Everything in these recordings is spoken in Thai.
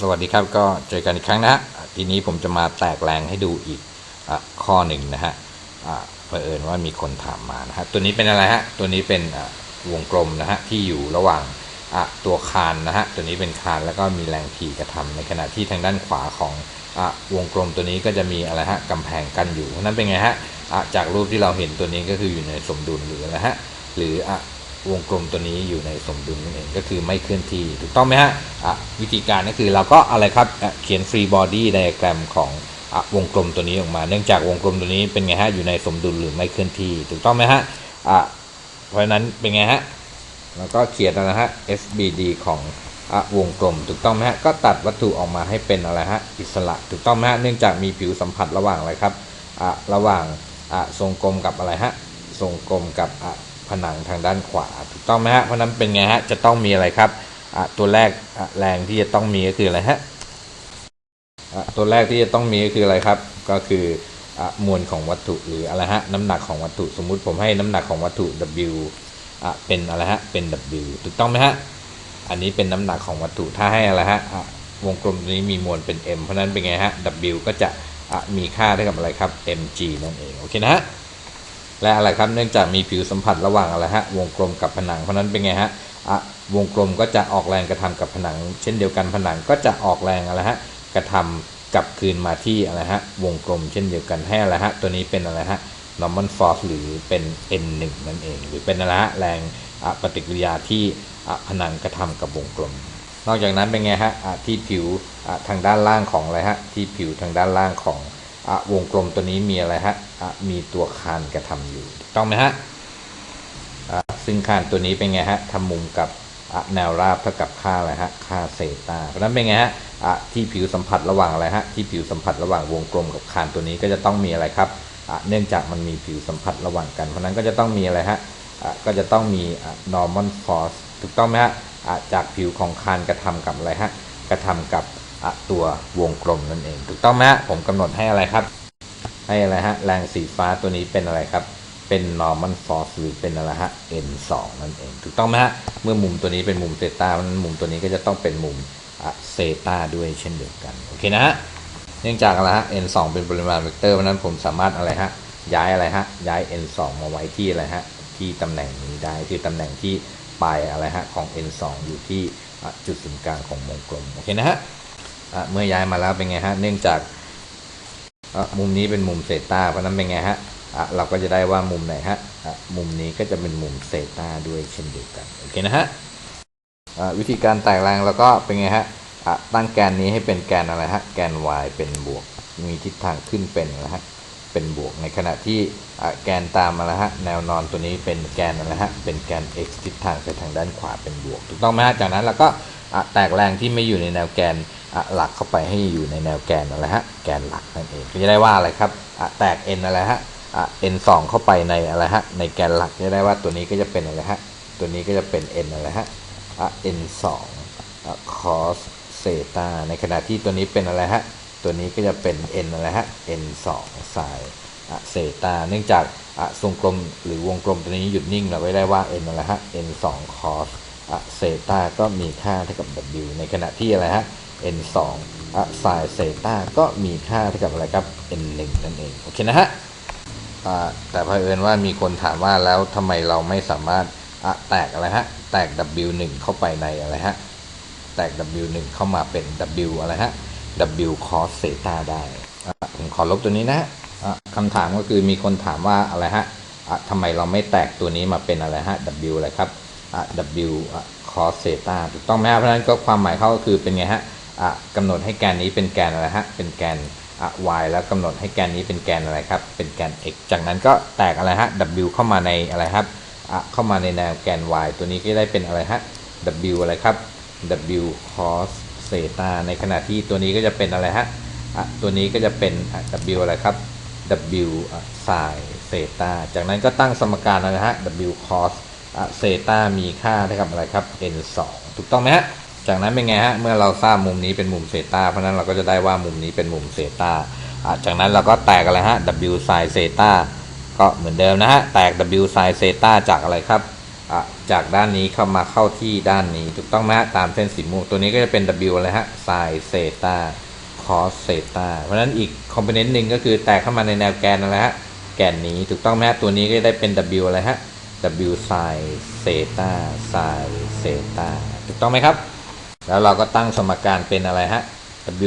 สวัสดีครับก็เจอกันอีกครั้งนะฮะทีนี้ผมจะมาแตกแรงให้ดูอีกอข้อหนึ่งนะฮะเผอิญว่ามีคนถามมานะฮะตัวนี้เป็นอะไรฮะตัวนี้เป็นวงกลมนะฮะที่อยู่ระหว่างตัวคานนะฮะตัวนี้เป็นคานแล้วก็มีแรงถีกระทำในขณะที่ทางด้านขวาของอวงกลมตัวนี้ก็จะมีอะไรฮะกำแพงกั้นอยู่นั้นเป็นไงฮะจากรูปที่เราเห็นตัวนี้ก็คืออยู่ในสมดุลหรืออะไรฮะหรืออะ วงกลมตัวนี้อยู่ในสมดุลนั่นเองก็คือไม่เคลื่อนที่ถูกต้องไหมฮะะวิธีการก็คือเราก็อะไรครับเขียนฟรีบอดี้ไดอะแกรมของอวงกลมตัวนี้ออกมา เนื่องจากวงกลมตัวนี้เป็นไงฮะอยู่ในสมดุลหรือไม่เคลื่อนที่ ถูกต้องไหมฮะะเพราะนั้นเป็นไงฮะแล้วก็เขียนนะฮะ SBD ของอวงกลม ถูกต้องไหมฮะก็ตัดวัตถุออกมาให้เป็นอะไรฮะอิสระ ถูกต้องไหมฮะเนื่องจากมีผิวสัมผัสระหว่างอะไรครับะระหว่างทรงกลมกับอะไรฮะทรงกลมกับ ผนังทางด้านขวา ถูกต้องไหมฮะเพราะนั้นเป็นไงฮะจะต้องมีอะไรครับตัวแรกแรงที่จะต้องมีก็คืออะไรฮะตัวแรกที่จะต้องมีก็คืออะไรครับ ก็คือมวลของวัตถุหรืออะไรฮะน้ำหนักของวัตถุสมมุติผมให้น้ำหนักของวัตถุ W เป็นอะไรฮะเป็น W ถูกต้องไหมฮะอันนี้เป็นน้ำหนักของวัตถุถ้าให้อะไรฮะวงกลมนี้มีมวลเป็น m เพราะนั้นเป็นไงฮะ W ก็จะอะมีค่าเท่ากับอะไรครับ mg นั่นเอง โอเคนะฮะ และอะไรครับเนื่องจากมีผิวสัมผัสระหว่างอะไรฮะวงกลมกับผนังเพราะนั้นเป็นไงฮะวงกลมก็จะออกแรงกระทำกับผนัง เช่นเดียวกันผนังก็จะออกแรงอะไรฮะกระทำกลับคืนมาที่อะไรฮะวงกลมเช่นเดียวกันให้อะไรฮะตัวนี้เป็นอะไรฮะ normal force หรือเป็น n1 นั่นเอง หรือเป็นอะไรฮะแรงปฏิกิริยาที่ผนังกระทำกับวงกลม นอกจากนั้นเป็นไงฮะที่ผิวทางด้านล่างของอะไรฮะที่ผิวทางด้านล่างของ อะวงกลมตัวนี้มีอะไรฮะอะมีตัวคานกระทำอยู่ต้องไหมฮะอะซึ่งคานตัวนี้เป็นไงฮะทำมุมกับอะแนวราบเท่ากับค่าอะไรฮะค่าเซตาเพราะนั้นเป็นไงฮะอะที่ผิวสัมผัสระหว่างอะไรฮะที่ผิวสัมผัสระหว่างวงกลมกับคานตัวนี้ก็จะต้องมีอะไรครับอะเนื่องจากมันมีผิวสัมผัสระหว่างกัน เพราะนั้นก็จะต้องมีอะไรฮะอะก็จะต้องมีอะ normal force ถูกต้องไหมฮะอะจากผิวของคานกระทำกับอะไรฮะกระทำกับ ตัววงกลมนั่นเอง ถูกต้องไหมฮะผมกำหนดให้อะไรครับ ให้อะไรฮะแรงสีฟ้าตัวนี้เป็นอะไรครับเป็น normal force หรือเป็นอะไรฮะ n 2นั่นเอง ถูกต้องไหมฮะเมื่อมุมตัวนี้เป็นมุมเซตาเพราะนั้นมุมตัวนี้ก็จะต้องเป็นมุมเซตาด้วยเช่นเดียวกันโอเคนะฮะเนื่องจากอะไรฮะ n 2เป็นปริมาณเวกเตอร์เพราะนั้นผมสามารถอะไรฮะย้ายอะไรฮะย้าย n 2มาไว้ที่อะไรฮะที่ตำแหน่งนี้ได้ที่ตำแหน่งที่ปลายอะไรฮะของ n 2อยู่ที่จุดศูนย์กลางของวงกลมโอเคนะฮะ เมื่อย้ายมาแล้วเป็นไงฮะ เนื่องจากมุมนี้เป็นมุมเซต้าเพราะนั้นเป็นไงฮะเราก็จะได้ว่ามุมไหนฮะมุมนี้ก็จะเป็นมุมเซต้าด้วยเช่นเดียวกันโอเคนะฮะวิธีการแตกแรงแล้วก็เป็นไงฮะตั้งแกนนี้ให้เป็นแกนอะไรฮะแกน y เป็นบวก มีทิศทางขึ้นเป็นอะฮะเป็นบวกในขณะที่แกนตามมาแล้วฮะแนวนอนตัวนี้เป็นแกนอะไรฮะเป็นแกน x ทิศทางไปทางด้านขวาเป็นบวก ถูกต้องไหมฮะจากนั้นเราก็แตกแรงที่ไม่อยู่ในแนวแกน หลักเข้าไปให้อยู่ในแนวแกนอะไรฮะแกนหลักนั่นเองจะได้ว่าอะไรครับอะแตก n อะไรฮะอะ n 2เข้าไปในอะไรฮะในแกนหลักจะได้ว่าตัวนี้ก็จะเป็นอะไรฮะตัวนี้ก็จะเป็น n อะไรฮะอะ n 2อะ cos เซตาในขณะที่ตัวนี้เป็นอะไรฮะตัวนี้ก็จะเป็น n อะไรฮะ n 2 sin อะเซตาเนื่องจากอะทรงกลมหรือวงกลมตัวนี้หยุดนิ่งเราก็ได้ว่า n อะไรฮะ n 2 cos อะเซตาก็มีค่าเท่ากับ w ในขณะที่อะไรฮะ n 2อะไซน์เซต้าก็มีค่าเท่ากับอะไรครับ n 1นั่นเอง โอเคนะฮะแต่เผอิญว่ามีคนถามว่าแล้วทำไมเราไม่สามารถอะแตกอะไรฮะ แตก w 1เข้าไปในอะไรฮะ แตก w 1เข้ามาเป็น w อะไรฮะ w cos เซต้าได้ผมขอลบตัวนี้นะฮะคำถามก็คือมีคนถามว่าอะไรฮะทำไมเราไม่แตกตัวนี้มาเป็นอะไรฮะ w อะไรครับ w cos เซต้าถูกต้องไหมฮะเพราะฉะนั้นก็ความหมายเขาก็คือเป็นไงฮะ กำหนดให้แกนนี้เป็นแกนอะไรฮะ เป็นแกน y แล้วกำหนดให้แกนนี้เป็นแกนอะไรครับ เป็นแกน x จากนั้นก็แตกอะไรฮะ w เข้ามาในอะไรครับ เข้ามาในแนวแกน y ตัวนี้ก็ได้เป็นอะไรฮะ w อะไรครับ w cos เซตาในขณะที่ตัวนี้ก็จะเป็นอะไรฮะ ตัวนี้ก็จะเป็น w อะไรครับ w sin เซตาจากนั้นก็ตั้งสมการอะไรฮะ w cos เซตามีค่าเท่ากับอะไรครับ n 2ถูกต้องไหมฮะ จากนั้นเป็นไงฮะ เมื่อเราทราบมุมนี้เป็นมุมเซตาเพราะนั้นเราก็จะได้ว่ามุมนี้เป็นมุมเซตาจากนั้นเราก็แตกอะไรฮะ w sin เซตาก็เหมือนเดิมนะฮะ แตก w sin เซตาจากอะไรครับ จากด้านนี้เข้ามาเข้าที่ด้านนี้ ถูกต้องไหมฮะ ตามเส้นสีม่วงตัวนี้ก็จะเป็น W อะไรฮะ sin เซตา cos เซตาเพราะนั้นอีกคอมโพเนนต์หนึ่งก็คือแตกเข้ามาในแนวแกนนั่นแหละฮะ แกนนี้ ถูกต้องไหมฮะ ตัวนี้ก็จะได้เป็น W อะไรฮะ W sin เซตา sin เซตาถูกต้องไหมครับ แล้วเราก็ตั้งสมการเป็นอะไรฮะ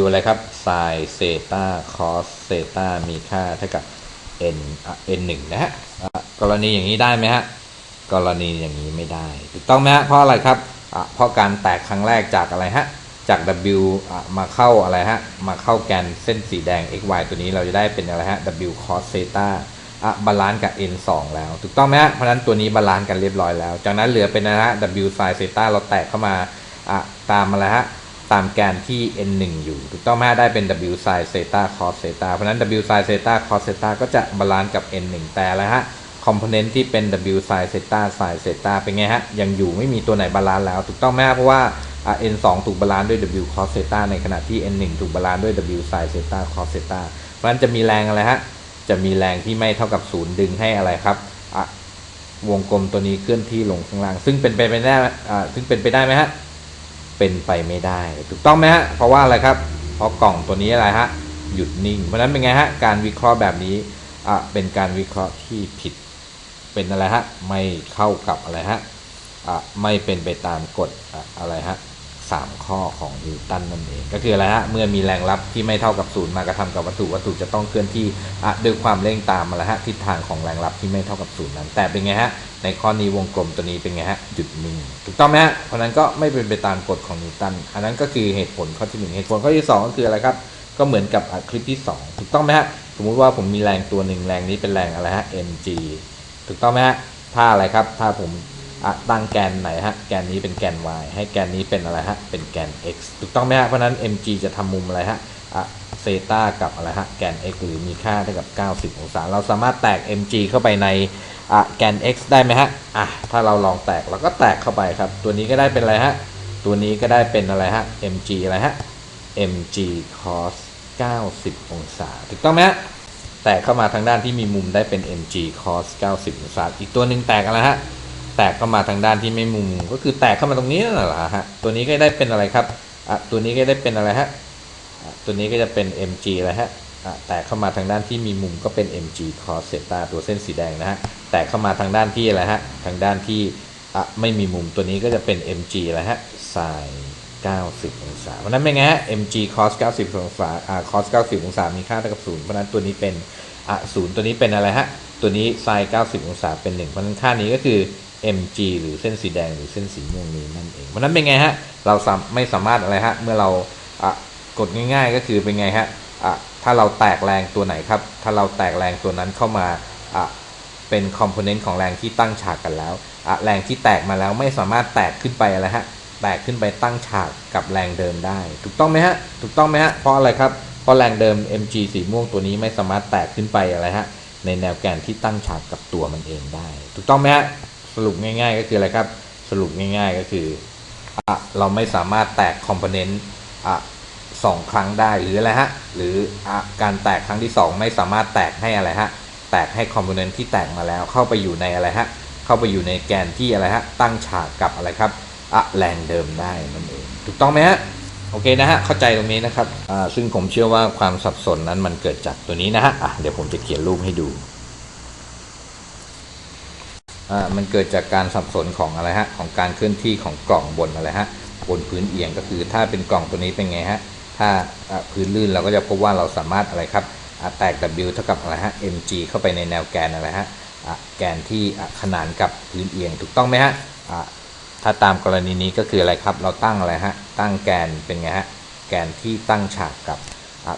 W อะไรครับ sin เซตา cos เซตามีค่าเท่ากับ n อะ n 1นะฮะอะกรณีอย่างนี้ได้ไหมฮะ กรณีอย่างนี้ไม่ได้ถูกต้องไหมฮะ เพราะอะไรครับ เพราะการแตกครั้งแรกจากอะไรฮะ จาก W มาเข้าอะไรฮะ มาเข้าแกนเส้นสีแดง x y ตัวนี้เราจะได้เป็นอะไรฮะ W cos เซตาอะบาลานซ์กับ n 2 แล้ว ถูกต้องไหมฮะ เพราะนั้นตัวนี้บาลานซ์กันเรียบร้อยแล้ว จากนั้นเหลือเป็นอะไรฮะ W sin เซตาเราแตกเข้ามาอะ ตามอะไรฮะตามแกนที่ n 1อยู่ ถูกต้องไหมได้เป็น w sin เซตา cos เซตาเพราะนั้น w sin เซตา cos เซตาก็จะบาลานซ์กับ n 1แต่อะไรฮะคอมโพเนนต์ที่เป็น w sin เซตา sin เซตาเป็นไงฮะ ยังอยู่ไม่มีตัวไหนบาลานซ์แล้ว ถูกต้องไหมเพราะว่า n 2ถูกบาลานซ์ด้วย w cos เซตาในขณะที่ n 1ถูกบาลานซ์ด้วย w sin เซตา cos เซตาเพราะนั้นจะมีแรงอะไรฮะ จะมีแรงที่ไม่เท่ากับศูนย์ดึงให้อะไรครับวงกลมตัวนี้เคลื่อนที่ลงข้างล่าง ซึ่งเป็นไปไม่ได้ซึ่งเป็นไปได้ไหมฮะ เป็นไปไม่ได้ ถูกต้องไหมฮะเพราะว่าอะไรครับ เพราะกล่องตัวนี้อะไรฮะหยุดนิ่ง เพราะนั้นเป็นไงฮะการวิเคราะห์แบบนี้อะเป็นการวิเคราะห์ที่ผิด เป็นอะไรฮะไม่เข้ากับอะไรฮะอะไม่เป็นไปตามกฎอะอะไรฮะ สามข้อของนิวตันนั่นเอง ก็คืออะไรฮะเมื่อมีแรงรับที่ไม่เท่ากับศูนย์มากระทำกับวัตถุวัตถุจะต้องเคลื่อนที่ด้วยความเร่งตามอะไรฮะทิศทางของแรงรับที่ไม่เท่ากับศูนย์นั้น แต่เป็นไงฮะในข้อนี้วงกลมตัวนี้เป็นไงฮะหยุดนิ่งถูกต้องไหมฮะเพราะนั้นก็ไม่เป็นไปตามกฎของนิวตันอันนั้นก็คือเหตุผลข้อที่หนึ่งเหตุผลข้อที่สองก็คืออะไรครับก็เหมือนกับคลิปที่สองถูกต้องไหมฮะสมมุติว่าผมมีแรงตัวหนึ่งแรงนี้เป็นแรงอะไรฮะ mg ถูกต้องไหมฮะถ้าอะไรครับถ้าผม ตั้งแกนไหนฮะ แกนนี้เป็นแกน y ให้แกนนี้เป็นอะไรฮะ เป็นแกน x ถูกต้องไหมฮะ เพราะนั้น mg จะทำมุมอะไรฮะเซตากับอะไรฮะ แกน x หรือมีค่าเท่ากับ 90 องศา เราสามารถแตก mg เข้าไปในแกน x ได้ไหมฮะ อะ ถ้าเราลองแตกเราก็แตกเข้าไปครับ ตัวนี้ก็ได้เป็นอะไรฮะ ตัวนี้ก็ได้เป็นอะไรฮะ mg อะไรฮะ mg cos 90 องศา ถูกต้องไหมฮะแตกเข้ามาทางด้านที่มีมุมได้เป็น mg cos 90 องศา อีกตัวหนึ่งแตกอะไรฮะ แตกเข้ามาทางด้านที่ไม่มุม ก็คือแตกเข้ามาตรงนี้นั่นแหละฮะตัวนี้ก็ได้เป็นอะไรครับอะตัวนี้ก็ได้เป็นอะไรฮะตัวนี้ก็จะเป็น mg แล้วฮะอะแตกเข้ามาทางด้านที่มีมุมก็เป็น mg cos เซตาตัวเส้นสีแดงนะฮะแตกเข้ามาทางด้านที่อะไรฮะทางด้านที่อะไม่มีมุมตัวนี้ก็จะเป็น mg แล้วฮะ sin 90 องศา เพราะนั้นเป็นไงฮะ mg cos 90 องศาอ่า cos 90 องศา มีค่าเท่ากับ0เพราะนั้นตัวนี้เป็นอะศูนย์ตัวนี้เป็นอะไรฮะ ตัวนี้ sin 90 องศา เป็น 1 เพราะนั้นค่านี้ก็คือ mg หรือเส้นสีแดงหรือเส้นสีม่วงนี้นั่นเอง เพราะนั้นเป็นไงฮะ เราไม่สามารถอะไรฮะ เมื่อเราอะกดง่ายๆ ก็คือเป็นไงฮะอะถ้าเราแตกแรงตัวไหนครับ ถ้าเราแตกแรงตัวนั้นเข้ามาอะเป็นคอมโพเนนต์ของแรงที่ตั้งฉากกันแล้วอะแรงที่แตกมาแล้วไม่สามารถแตกขึ้นไปอะไรฮะ แตกขึ้นไปตั้งฉากกับแรงเดิมได้ ถูกต้องไหมฮะ ถูกต้องไหมฮะ เพราะอะไรครับ เพราะแรงเดิม mg สีม่วงตัวนี้ไม่สามารถแตกขึ้นไปอะไรฮะ ในแนวแกนที่ตั้งฉากกับตัวมันเองได้ ถูกต้องไหมฮะ สรุปง่าย ๆ ก็คืออะไรครับ สรุปง่าย ๆ ก็คืออะเราไม่สามารถแตกคอมโพเนนต์อะสองครั้งได้หรืออะไรฮะ หรืออะการแตกครั้งที่สองไม่สามารถแตกให้อะไรฮะ แตกให้คอมโพเนนต์ที่แตกมาแล้วเข้าไปอยู่ในอะไรฮะ เข้าไปอยู่ในแกนที่อะไรฮะ ตั้งฉากกับอะไรครับอะแรงเดิมได้นั่นเอง ถูกต้องไหมฮะ โอเคนะฮะ เข้าใจตรงนี้นะครับอ่าซึ่งผมเชื่อว่าความสับสนนั้นมันเกิดจากตัวนี้นะฮะอะเดี๋ยวผมจะเขียนรูปให้ดู มันเกิดจากการสับสนของอะไรฮะของการเคลื่อนที่ของกล่องบนอะไรฮะบนพื้นเอียงก็คือถ้าเป็นกล่องตัวนี้เป็นไงฮะถ้าพื้นลื่นเราก็จะพบว่าเราสามารถอะไรครับแตก W เท่ากับอะไรฮะ mg เข้าไปในแนวแกนอะไรฮะแกนที่ขนานกับพื้นเอียงถูกต้องไหมฮะถ้าตามกรณีนี้ก็คืออะไรครับเราตั้งอะไรฮะตั้งแกนเป็นไงฮะแกนที่ตั้งฉากกับ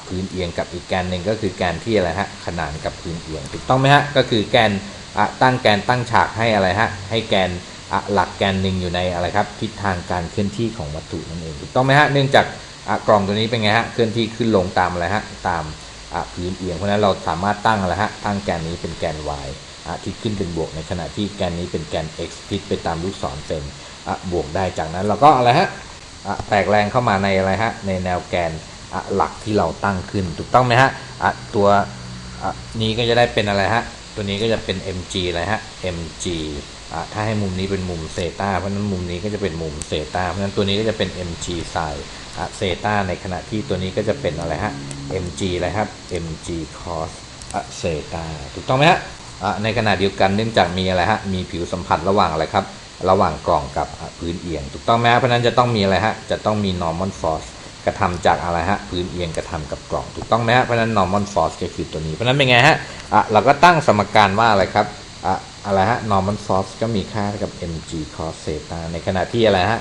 พื้นเอียงกับอีกแกนหนึ่งก็คือแกนที่อะไรฮะขนานกับพื้นเอียงถูกต้องไหมฮะก็คือแกนตั้งแกนตั้งฉากให้อะไรฮะให้แกนหลักแกนหนึ่งอยู่ในอะไรครับทิศทางการเคลื่อนที่ของวัตถุนั่นเองถูกต้องไหมฮะเนื่องจากกล่องตัวนี้เป็นไงฮะเคลื่อนที่ขึ้นลงตามอะไรฮะตามพื้นเอียงเพราะนั้นเราสามารถตั้งอะไรฮะตั้งแกนนี้เป็นแกน y ที่ขึ้นเป็นบวกในขณะที่แกนนี้เป็นแกน x ทิศไปตามลูกศรเป็นบวกได้จากนั้นเราก็อะไรฮะแตกแรงเข้ามาในอะไรฮะในแนวแกนหลักที่เราตั้งขึ้น ถูกต้องไหมฮะตัวนี้ก็จะได้เป็นอะไรฮะ ตัวนี้ก็จะเป็น mg อะไรฮะ mg อ่าถ้าให้มุมนี้เป็นมุมเซตาเพราะนั้นมุมนี้ก็จะเป็นมุมเซตาเพราะนั้นตัวนี้ก็จะเป็น mg sin อะเซตาในขณะที่ตัวนี้ก็จะเป็นอะไรฮะ mg อะไรครับ mg cos อะเซตาถูกต้องไหมฮะอะในขณะเดียวกันเนื่องจากมีอะไรฮะมีผิวสัมผัสระหว่างอะไรครับ ระหว่างกล่องกับพื้นเอียง ถูกต้องไหมเพราะฉะนั้นจะต้องมีอะไรฮะจะต้องมี normal force กระทำจากอะไรฮะพื้นเอียงกระทำกับกล่องถูกต้องไหมฮะเพราะฉะนั้น normal force ก็คือตัวนี้ เพราะฉะนั้นเป็นไงฮะอะเราก็ตั้งสมการว่าอะไรครับอะอะไรฮะ normal force ก็มีค่าเท่ากับ mg cos theta ในขณะที่อะไรฮะ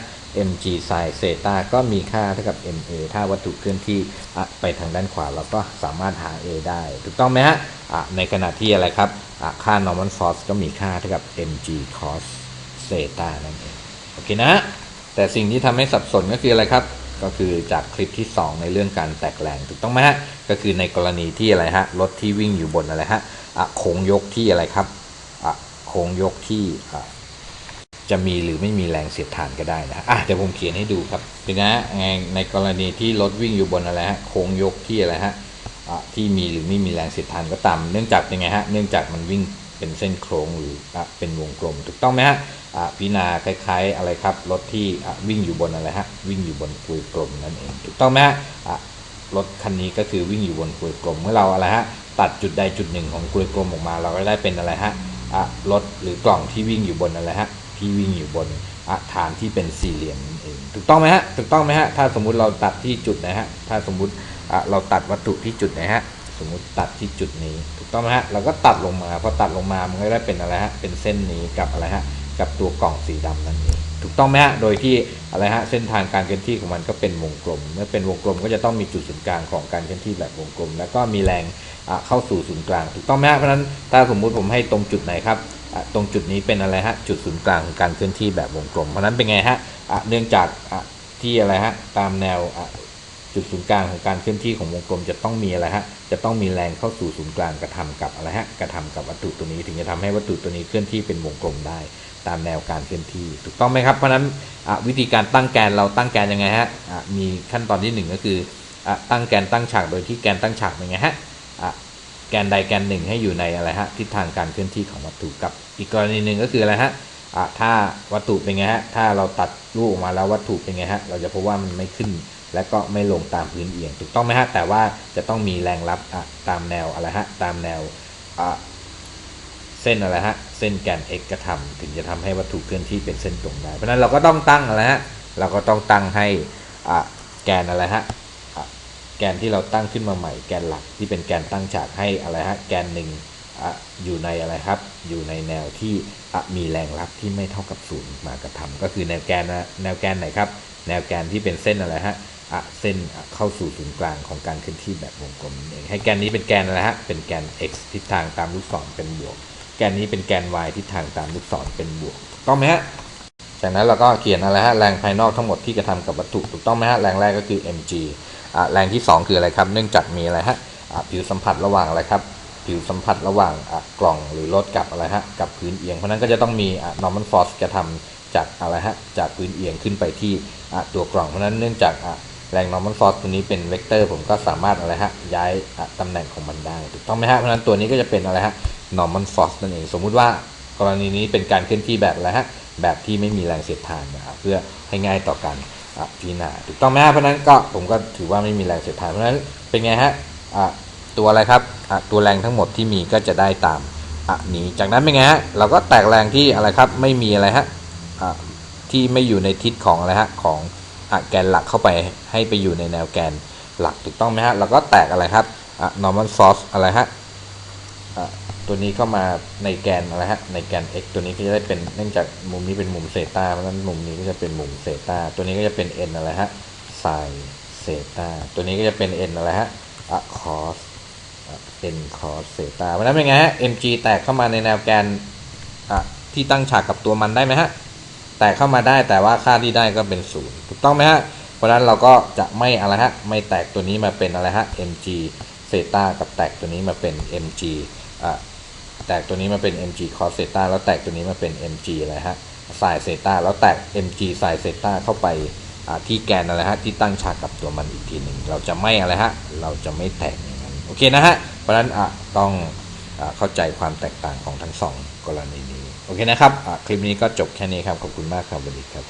mg sin theta ก็มีค่าเท่ากับ ma ถ้าวัตถุเคลื่อนที่อะไปทางด้านขวาเราก็สามารถหา a ได้ ถูกต้องไหมฮะอะในขณะที่อะไรครับอะค่า normal force ก็มีค่าเท่ากับ mg cos theta นั่นเองโอเคนะฮะแต่สิ่งที่ทำให้สับสนก็คืออะไรครับ ก็คือจากคลิปที่ 2 ในเรื่องการแตกแรงถูกต้องไหมฮะ ก็คือในกรณีที่อะไรฮะรถที่วิ่งอยู่บนอะไรฮะอะโค้งยกที่อะไรครับอะโค้งยกที่อะจะมีหรือไม่มีแรงเสียดทานก็ได้นะอะเดี๋ยวผมเขียนให้ดูครับเป็นะในกรณีที่รถวิ่งอยู่บนอะไรฮะโค้งยกที่อะไรฮะอะที่มีหรือไม่มีแรงเสียดทานก็ตาม เนื่องจากเป็นไงฮะเนื่องจากมันวิ่งเป็นเส้นโค้งหรืออะเป็นวงกลม ถูกต้องไหมฮะ พิจาคล้ายๆอะไรครับรถที่วิ่งอยู่บนอะไรฮะวิ่งอยู่บนกลวยกลมนั่นเองถูกต้องไหมฮะรถคันนี้ก็คือวิ่งอยู่บนกลวยกลมเมื่อเราอะไรฮะตัดจุดใดจุดหนึ่งของกลวยกลมออกมา เราก็ได้เป็นอะไรฮะรถหรือกล่องที่วิ่งอยู่บนอะไรฮะที่วิ่งอยู่บนฐานที่เป็นสี่เหลี่ยมนั่นเองถูกต้องไหมฮะถูกต้องไหมฮะถ้าสมมุติเราตัดที่จุดนะฮะถ้าสมมุติเราตัดวัตถุที่จุดนะฮะสมมุติตัดที่จุดนี้ ถูกต้องไหมฮะเราก็ตัดลงมาพอตัดลงมามันก็ได้เป็นอะไรฮะเป็นเส้นนี้กับอะไรฮะ กับตัวกล่องสีดำนั่นเองถูกต้องไหมฮะโดยที่อะไรฮะเส้นทางการเคลื่อนที่ของมันก็เป็นวงกลม เมื่อเป็นวงกลมก็จะต้องมีจุดศูนย์กลางของการเคลื่อนที่แบบวงกลม แล้วก็มีแรงเข้าสู่ศูนย์กลาง ถูกต้องไหมฮะเพราะฉะนั้นถ้าสมมุติผมให้ตรงจุดไหนครับตรงจุดนี้เป็นอะไรฮะจุดศูนย์กลางของการเคลื่อนที่แบบวงกลม เพราะนั้นเป็นไงฮะเนื่องจากที่อะไรฮะตามแนว จุดศูนย์กลางของการเคลื่อนที่ของวงกลมจะต้องมีอะไรฮะ จะต้องมีแรงเข้าสู่ศูนย์กลางกระทำกับอะไรฮะ กระทำกับวัตถุตัวนี้ ถึงจะทำให้วัตถุตัวนี้เคลื่อนที่เป็นวงกลมได้ ตามแนวการเคลื่อนที่ ถูกต้องไหมครับ เพราะฉะนั้นวิธีการตั้งแกนเราตั้งแกนยังไงฮะะมีขั้นตอนที่หนึ่งก็คืออตั้งแกนตั้งฉากโดยที่แกนตั้งฉากเป็นไงฮะะแกนใดแกนหนึ่งให้อยู่ในอะไรฮะทิศทางการเคลื่อนที่ของวัตถุกับ อีกกรณีหนึ่งก็คืออะไรฮะอะถ้าวัตถุเป็นไงฮะถ้าเราตัดรูปออกมาแล้ววัตถุเป็นไงฮะเราจะพบว่ามันไม่ขึ้น และก็ไม่ลงตามพื้นเอียง ถูกต้องไหมฮะ แต่ว่าจะต้องมีแรงรับอะตามแนวอะไรฮะ ตามแนวอะเส้นอะไรฮะ เส้นแกน x กระทำถึงจะทำให้วัตถุเคลื่อนที่เป็นเส้นตรงได้ เพราะนั้นเราก็ต้องตั้งอะไรฮะ เราก็ต้องตั้งให้อะแกนอะไรฮะ แกนที่เราตั้งขึ้นมาใหม่ แกนหลักที่เป็นแกนตั้งฉากให้อะไรฮะ แกนหนึ่งอยู่ในอะไรครับ อยู่ในแนวที่มีแรงรับที่ไม่เท่ากับศูนย์มากระทำก็คือแนวแกนนะแนวแกนไหนครับ แนวแกนที่เป็นเส้นอะไรฮะ เส้นเข้าสู่ศูนย์กลางของการเคลื่อนที่แบบวงกลมนั่นเองให้แกนนี้เป็นแกนอะไรฮะเป็นแกน x ทิศทางตามลูกศรเป็นบวก แกนนี้เป็นแกน y ทิศทางตามลูกศรเป็นบวกต้องไหมฮะจากนั้นเราก็เขียนอะไรฮะแรงภายนอกทั้งหมดที่กระทำกับวัตถุถูกต้องไหมฮะแรงแรกก็คือ mg อแรงที่ 2 คืออะไรครับ เนื่องจากมีอะไรฮะผิวสัมผัสระหว่างอะไรครับผิวสัมผัสระหว่างกล่องหรือรถกับอะไรฮะกับพื้นเอียงเพราะนั้นก็จะต้องมีอะ normal force กระทำจากอะไรฮะจากพื้นเอียงขึ้นไปที่ตัวกล่องเพราะนั้นเนื่องจาก แรง normal force ตัวนี้เป็นเวกเตอร์ผมก็สามารถอะไรฮะย้ายตำแหน่งของมันได้ถูกต้องไหมฮะเพราะนั้นตัวนี้ก็จะเป็นอะไรฮะ normal force นั่นเองสมมุติว่ากรณีนี้เป็นการเคลื่อนที่แบบอะไรฮะแบบที่ไม่มีแรงเสียดทานนะครับเพื่อให้ง่ายต่อการอะพิจารณาถูกต้องไหมฮะเพราะนั้นก็ผมก็ถือว่าไม่มีแรงเสียดทานเพราะนั้นเป็นไงฮะอะตัวอะไรครับอะตัวแรงทั้งหมดที่มีก็จะได้ตามอะนี้จากนั้นเป็นไงฮะเราก็แตกแรงที่อะไรครับไม่มีอะไรฮะอะที่ไม่อยู่ในทิศของอะไรฮะของ แกนหลักเข้าไปให้ไปอยู่ในแนวแกนหลักถูกต้องไหมฮะแล้วก็แตกอะไรครับอะ normal force อะไรฮะอะตัวนี้เข้ามาในแกนอะไรฮะในแกน x ตัวนี้ก็จะได้เป็นเนื่องจากมุมนี้เป็นมุมเซตาเพราะฉะนั้นมุมนี้ก็จะเป็นมุมเซตาตัวนี้ก็จะเป็น n อะไรฮะ sin เซตาตัวนี้ก็จะเป็น n อะไรฮะอะ cos อะ n cos เซตาเพราะฉะนั้นเป็นไงฮะ mg แตกเข้ามาในแนวแกนอะที่ตั้งฉากกับตัวมันได้ไหมฮะ แตกเข้ามาได้แต่ว่าค่าที่ได้ก็เป็นศูนย์ถูกต้องไหมฮะ เพราะนั้นเราก็จะไม่อะไรฮะ ไม่แตกตัวนี้มาเป็นอะไรฮะ mg เซตากับแตกตัวนี้มาเป็น mg อะแตกตัวนี้มาเป็น mg cos เซตาแล้วแตกตัวนี้มาเป็น mg อะไรฮะ sin เซตาแล้วแตก mg sin เซตาเข้าไปอะที่แกนอะไรฮะที่ตั้งฉากกับตัวมันอีกทีหนึ่งเราจะไม่อะไรฮะเราจะไม่แตกอย่างนั้นโอเคนะฮะเพราะฉะนั้นอะต้องอะเข้าใจความแตกต่างของทั้งสองกรณีนี้ โอเคนะครับอะคลิปนี้ก็จบแค่นี้ครับ ขอบคุณมากครับสวัสดีครับ